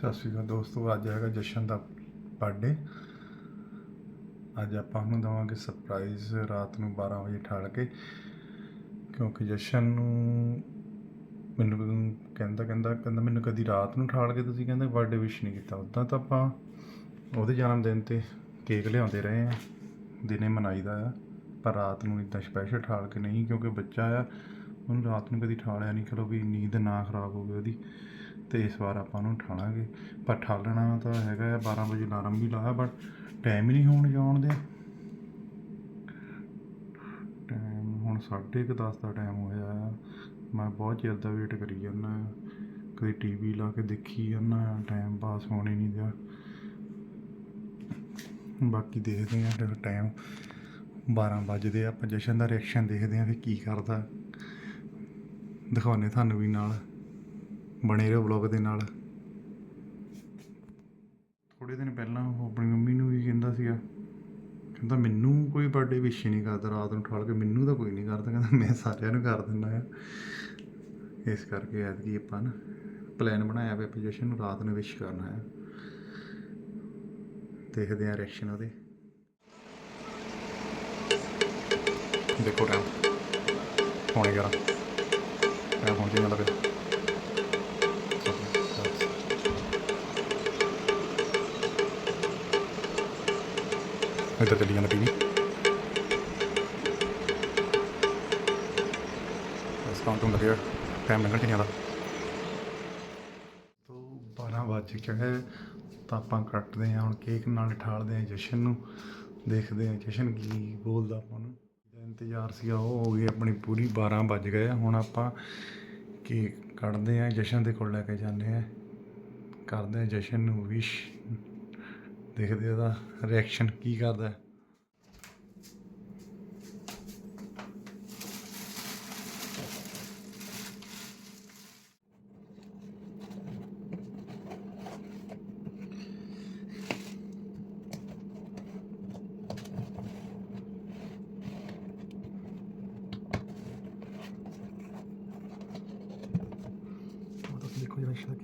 ਸਤਿ ਸ਼੍ਰੀ ਅਕਾਲ ਦੋਸਤੋ, ਅੱਜ ਹੈਗਾ ਜਸ਼ਨ ਦਾ ਬਰਥਡੇ ਅੱਜ ਆਪਾਂ ਉਹਨੂੰ ਦਵਾਂਗੇ ਸਰਪ੍ਰਾਈਜ਼ ਰਾਤ ਨੂੰ 12 ਵਜੇ ਠਾਲ ਕੇ, ਕਿਉਂਕਿ ਜਸ਼ਨ ਨੂੰ ਮੈਨੂੰ ਕਹਿੰਦਾ ਕਹਿੰਦਾ ਕਹਿੰਦਾ ਮੈਨੂੰ ਕਦੀ ਰਾਤ ਨੂੰ ਠਾਲ ਕੇ ਤੁਸੀਂ ਕਹਿੰਦੇ ਬਰਥਡੇ ਵਿਸ਼ ਨਹੀਂ ਕੀਤਾ। ਉਦਾਂ ਤਾਂ ਆਪਾਂ ਉਹਦੇ ਜਨਮ ਦਿਨ ਤੇ ਕੇਕ ਲਿਆਉਂਦੇ ਰਹੇ ਆ ਦਿਨੇ ਮਨਾਈਦਾ ਆ, ਪਰ ਰਾਤ ਨੂੰ ਇਦਾਂ ਸਪੈਸ਼ਲ ਠਾਲ ਕੇ ਨਹੀਂ, ਕਿਉਂਕਿ ਬੱਚਾ ਆ, ਉਹਨੂੰ ਰਾਤ ਨੂੰ ਕਦੀ ਠਾਲਿਆ ਨਹੀਂ। ਚਲੋ ਵੀ ਨੀਂਦ ਨਾ ਖਰਾਬ ਹੋਵੇ ਉਹਦੀ। ਅਤੇ ਇਸ ਵਾਰ ਆਪਾਂ ਉਹਨੂੰ ਠਾਲਾਂਗੇ। ਪਰ ਠਾਲਣਾ ਤਾਂ ਹੈਗਾ ਆ 12 ਵਜੇ ਅਲਾਰਮ ਵੀ ਲਾਇਆ ਬਟ ਟਾਈਮ ਹੀ ਨਹੀਂ ਹੋਣ ਜਾਣ ਦੇ ਟਾਈਮ ਹੁਣ 10:30 ਦਾ ਟਾਈਮ ਹੋਇਆ ਆ ਮੈਂ ਬਹੁਤ ਚਿਰ ਦਾ ਵੇਟ ਕਰੀ ਜਾਂਦਾ ਕਦੇ ਟੀਵੀ ਲਾ ਕੇ ਦੇਖੀ ਜਾਂਦਾ ਟਾਈਮ ਪਾਸ ਹੋਣ ਹੀ ਨਹੀਂ ਦਿਆ। ਬਾਕੀ ਦੇਖਦੇ ਆ ਜਦੋਂ ਟਾਈਮ 12 ਵੱਜਦੇ ਆਪਾਂ ਜਸ਼ਨ ਦਾ ਰਿਐਕਸ਼ਨ ਦੇਖਦੇ ਆ ਵੀ ਕੀ ਕਰਦਾ। ਦਿਖਾਉਣੇ ਤੁਹਾਨੂੰ ਵੀ ਨਾਲ। ਬਣੇ ਰਹੋ ਵਲੌਗ ਦੇ ਨਾਲ। ਥੋੜੇ ਦਿਨ ਪਹਿਲਾਂ ਉਹ ਆਪਣੀ ਮੰਮੀ ਨੂੰ ਵੀ ਕਹਿੰਦਾ ਸੀਗਾ, ਕਹਿੰਦਾ ਮੈਨੂੰ ਕੋਈ ਬਰਥਡੇ ਵਿਸ਼ ਨਹੀਂ ਕਰਦਾ, ਰਾਤ ਨੂੰ ਠਾਲ ਕੇ ਮੈਨੂੰ ਤਾਂ ਕੋਈ ਨਹੀਂ ਕਰਦਾ, ਕਹਿੰਦਾ ਮੈਂ ਸਾਰਿਆਂ ਨੂੰ ਕਰ ਦਿੰਦਾ ਆ। ਇਸ ਕਰਕੇ ਐਤਕੀ ਆਪਾਂ ਨਾ ਪਲਾਨ ਬਣਾਇਆ ਪਿਆ ਵੀ ਜਸ਼ਨ ਨੂੰ ਰਾਤ ਨੂੰ ਵਿਸ਼ ਕਰਨਾ ਹੈ ਦੇਖਦੇ ਆ ਰਿਐਕਸ਼ਨ ਉਹਦੇ। ਦੇਖੋ ਟਾਈਮ ਪੌਣੇ 11 ਟਾਈਮ ਹੁਣ ਕਿੰਨਾ ਲੱਗੇ ਇੱਧਰ ਚੱਲੀ ਜਾਂਦਾ ਟੀਵੀ ਬਸ ਕਾਊਂਟ ਹੋਣ ਲੱਗਿਆ ਟਾਈਮ ਲੰਘਣ ਚ ਨਹੀਂ ਆਦਾ ਤੋ 12 ਵੱਜ ਗਏ ਤਾਂ ਆਪਾਂ ਕੱਟਦੇ ਹਾਂ ਹੁਣ ਕੇਕ ਨਾਲ ਠਾਲਦੇ ਹਾਂ ਜਸ਼ਨ ਨੂੰ, ਦੇਖਦੇ ਹਾਂ ਜਸ਼ਨ ਕੀ ਬੋਲਦਾ ਆਪਾਂ ਨੂੰ। ਇੰਤਜ਼ਾਰ ਸੀਗਾ ਉਹ ਹੋ ਗਈ ਆਪਣੀ ਪੂਰੀ 12 ਵੱਜ ਗਏ ਹੁਣ ਆਪਾਂ ਕੇਕ ਕੱਟਦੇ ਹਾਂ, ਜਸ਼ਨ ਦੇ ਕੋਲ ਲੈ ਕੇ ਜਾਂਦੇ ਹਾਂ। ਕਰਦੇ ਹਾਂ ਜਸ਼ਨ ਨੂੰ ਵਿਸ਼ ਦੇਖਦੇ ਹਾਂ ਉਹਦਾ ਰਿਐਕਸ਼ਨ ਕੀ ਕਰਦਾ ਦੇਖੋ ਜਰਾ ਇਸ਼ਦਾ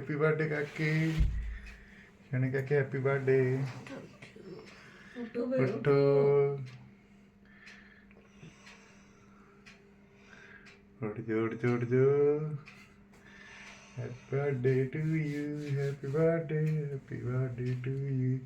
ਹੈਪੀ ਬਰਥਡੇ ਕਾਕੇ ਸ਼ਨੇ ਕਾਕੇ ਹੈਪੀ ਬਰਥਡੇ ਉੱਠੋ ਉੱਠ ਜੋ ਉੱਠ ਜੋ ਉੱਠ ਜੋ happy birthday to you happy birthday happy birthday to you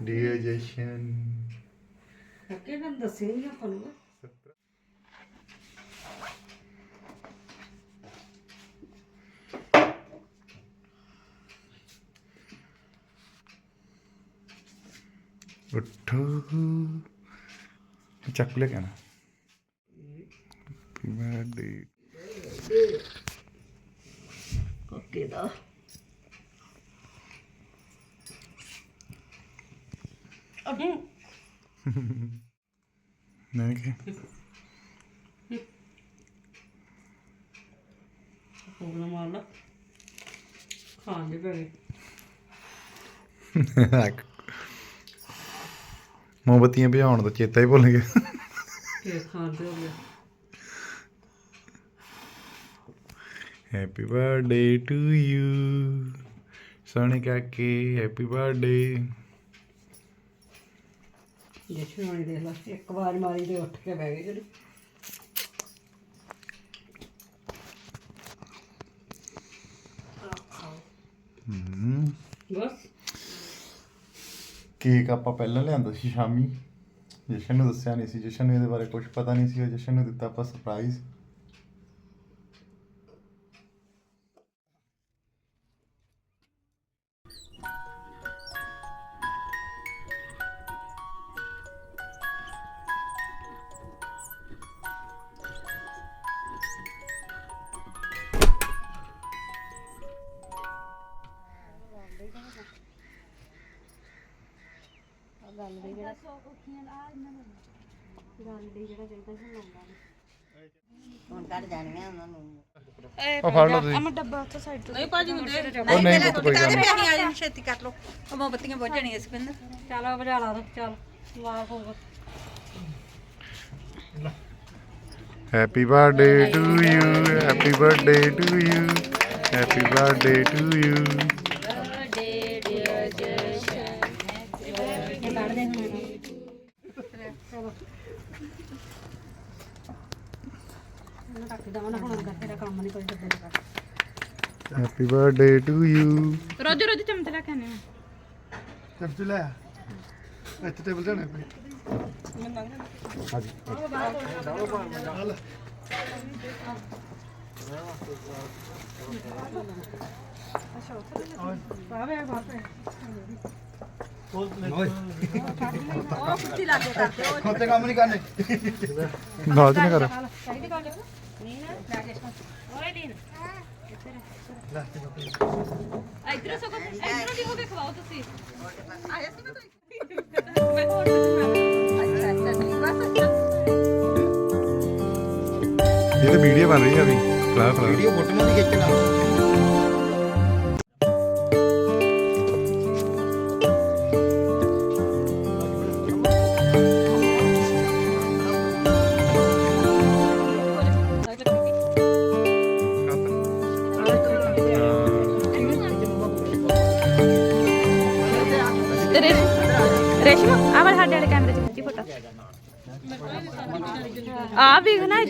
dear Jashan ਅੱਗੇ ਨਾ ਦੱਸੇ ਨਹੀਂ ਆਪਾਂ ਨੂੰ। ਉੱਠੋ ਚੱਕ ਲੈ ਕਹਿਣਾ ਹੈਪੀ ਬਰਥਡੇ ਨਿੱਕੇ ਦਾ ਅਬੂ ਨਹੀਂ ਕਿ ਫੋਨ ਮਾਰ ਲਾ ਖਾਣ ਦੇ ਮੋਮਬਤੀਆਂ ਭਜਾਉਣ ਦਾ ਚੇਤਾ ਹੀ ਭੁੱਲ ਗਿਆ। ਕੇ ਹੋ ਹੈਪੀ ਬਰਥਡੇ ਟੂ ਯੂ ਸੋਹਣੇ ਕਾਕੇ ਹੈਪੀ ਬਰਥਡੇ ਜਸ਼ਨ ਵਾਲੀ ਦੇਖ ਲਾ ਇੱਕ ਵਾਰ ਮਾਰੀ ਤੇ ਉੱਠ ਕੇ ਬਹਿ ਗਏ ਜਿਹੜੇ ਹਮ ਬਸ ਕੇਕ ਆਪਾਂ ਪਹਿਲਾਂ ਲਿਆਂਦਾ ਸੀ ਸ਼ਾਮੀ। ਜਸ਼ਨ ਨੂੰ ਦੱਸਿਆ ਨਹੀਂ ਸੀ। ਜਸ਼ਨ ਨੂੰ ਇਹਦੇ ਬਾਰੇ ਕੁਝ ਪਤਾ ਨਹੀਂ ਸੀ। ਉਹ ਜਸ਼ਨ ਨੂੰ ਦਿੱਤਾ ਆਪਾਂ ਸਰਪ੍ਰਾਈਜ਼ ਹੁਣ ਕੱਢ ਜਾਣੀਆਂ ਉਹਨਾਂ ਨੂੰ। ਉਹ ਫੜ ਲਓ ਤੁਸੀਂ। ਅਮਰ ਡੱਬਾ ਉੱਥੇ ਸਾਈਡ ਤੋਂ ਨਹੀਂ ਭਾਜੀ ਨੂੰ ਦੇ ਉਹ ਨਹੀਂ ਪੁੱਤ ਕੋਈ ਗੱਲ ਨਹੀਂ। ਪਿਆਰੀ ਆ ਜਾਣੀ ਛੇਤੀ ਕਰ ਲੋ ਉਹ ਮੋਮਬੱਤੀਆਂ ਬੁੱਝ ਜਾਣੀਆਂ ਇਸ ਪਿੰਡ ਚੱਲ ਵਜਾ ਲਾ ਦੋ ਚੱਲ। ਲਾ ਹੋਗਾ happy birthday to you happy birthday to you happy birthday to you ਇਹਨਾਂ ਤੱਕ ਦਵਾਂ ਨਾ ਹੁਣ ਕਰ ਤੇਰਾ ਕੰਮ ਨਹੀਂ ਕੋਈ ਡੱਬੇ ਦਾ ਹੈਪੀ ਬਰਥਡੇ ਟੂ ਯੂ ਰੋਜ਼ ਰੋਜ਼ ਚਮਚ ਲੈ ਕੇ ਆਨੇ ਚਮਚ ਲੈ ਆ। ਇੱਥੇ ਟੇਬਲ ਤੇ ਨੇ ਪਈ ਖੋਤੇ ਕੰਮ ਨਹੀਂ ਕਰਨੇ। ਨਾਜ ਨਾ ਕਰ। ਇਧਰੋਂ ਸਗੋਂ ਇਧਰੋਂ ਦੀ ਹੋ ਕੇ ਖਵਾਓ ਤੁਸੀਂ। ਇਹ ਤਾਂ ਵੀਡੀਓ ਬਣ ਰਹੀ ਹੈ ਅਭੀ। ਖਲਾ ਖਲਾ। ਵੀਡੀਓ ਫੋਟੋ ਨਹੀਂ ਖਿੱਚਣਾ। ਰੇਸ਼ਮ ਰੇਸ਼ਮ ਆ ਵਾਲੇ ਸਾਡੇ ਵਾਲੇ ਕੈਮਰੇ 'ਚ ਖਿੱਚੀ ਫੋਟੋ ਆ ਵੇਖ ਨਾ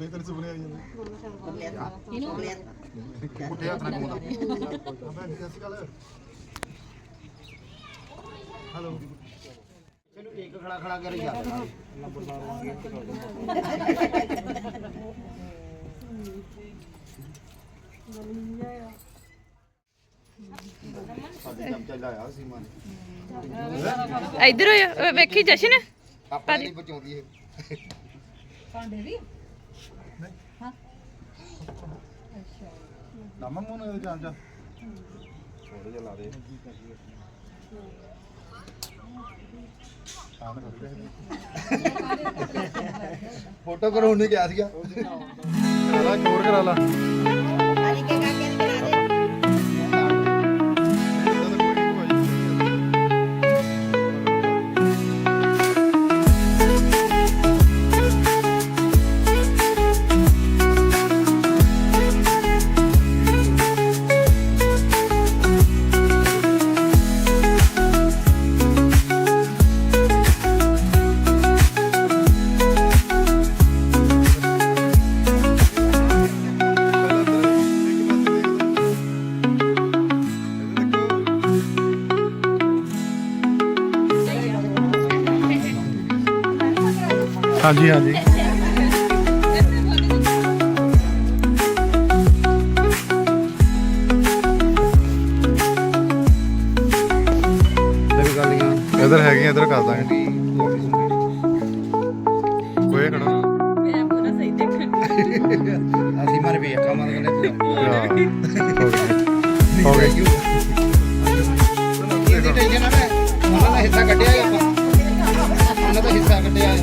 ਇੱਥੇ ਕੈਮਰਾ ਹੀ ਬੜਾ ਸਾਫ਼ ਤੈਨੂੰ ਖਿੱਚਣ ਦੀ ਲੋੜ ਹੀ ਨਹੀਂ ਚਲੋ ਇੱਕ ਖੜਾ ਖੜਾ ਕਰੀ ਜਾ ਸਾਡੇ ਚਮਚਾ ਲਾਇਆ ਸੀ ਮਾਂ ਇੱਧਰ ਹੋਇਓ, ਵੇਖੀ ਜਸ਼ਨ? ਆਪਾਂ ਨਹੀਂ ਬਚਾਉਂਦੀ ਇਹ ਨਾ ਮੰਮੂ ਨੇ ਜਾਣ ਜਾ ਥੋੜੇ ਜਿਹਾ ਲਾ ਦੇ ਫੋਟੋ ਕਰਾਉਣ ਗਿਆ ਸੀਗਾ ਕਰਾ ਚੋਰ ਕਰਾ ਲਾ ਹਾਂਜੀ ਹਾਂਜੀ। ਇਧਰ ਹੈਗੀਆਂ ਇਧਰ ਕਰ ਦਾਂਗੇ। ਕੋਈ ਖੜਾ ਮੈਂ ਪੂਰਾ ਸਹੀ ਦੇਖਣ ਅਸੀਂ ਮਾਰੇ ਵੀ ਅੱਖਾਂ ਮਾਰ ਗਏ ਹਾਂ ਹੋ ਗਿਆ। ਇਹਦੀ ਟੈਨਸ਼ਨ ਨਾ ਲੈ। ਉਹਨਾਂ ਦਾ ਹਿੱਸਾ ਕੱਢਿਆ ਆਪਾਂ। ਉਹਨਾਂ ਦਾ ਹਿੱਸਾ ਕੱਢਿਆ